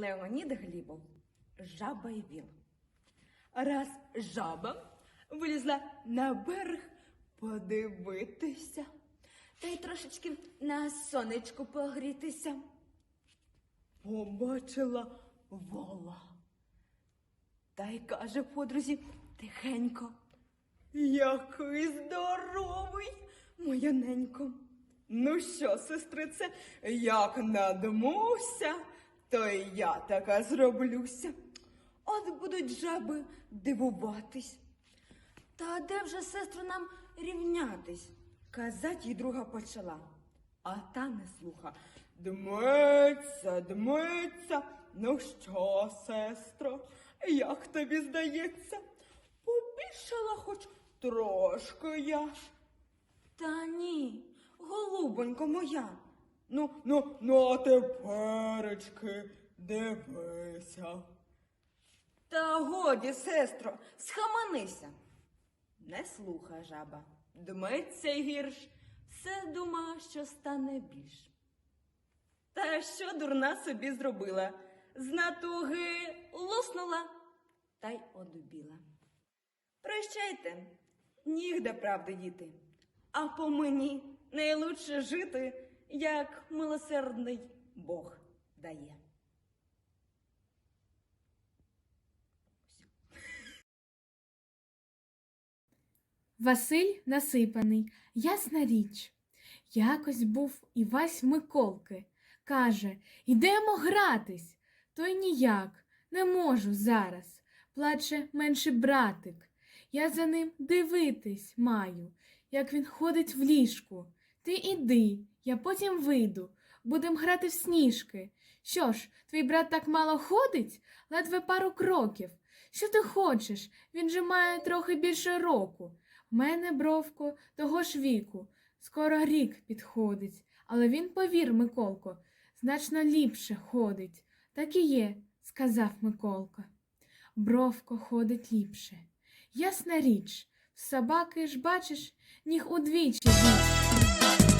Леонід Глібов, жаба й віл. Раз жаба вилізла на берег подивитися, та й трошечки на сонечку погрітися. Побачила вола. Та й каже подрузі тихенько. Який здоровий, моя ненько. Ну що, сестрице, як надмуся, то й я така зроблюся. От будуть жаби дивуватись. Та де вже, сестру, нам рівнятись? Казать їй друга почала, а та не слуха. Дмиться, дмиться. Ну що, сестро, як тобі здається? Побільшала хоч трошки я. Та ні, голубонько моя. Ну, ну, ну, а теперечки дивися. Та годі, сестро, схаманися. Не слуха жаба, дмиться гірш, все дума, що стане більш. Та що дурна собі зробила? З натуги луснула та й одубіла. Прощайте, нігде правди діти, а по мені найлучше жити, як милосердний Бог дає. Василь насипаний, ясна річ. Якось був Івась Миколки. Каже, йдемо гратись. Той ніяк, не можу зараз. Плаче менший братик. Я за ним дивитись маю, як він ходить в ліжку. Ти іди, я потім вийду, будем грати в сніжки. Що ж, твій брат так мало ходить, ледве пару кроків. Що ти хочеш? Він же має трохи більше року. В мене, бровко, того ж віку. Скоро рік підходить, але він, повір, Миколко, значно ліпше ходить. Так і є, сказав Миколка. Бровко ходить ліпше. Ясна річ, в собаки ж бачиш, ніг удвічі. Thank you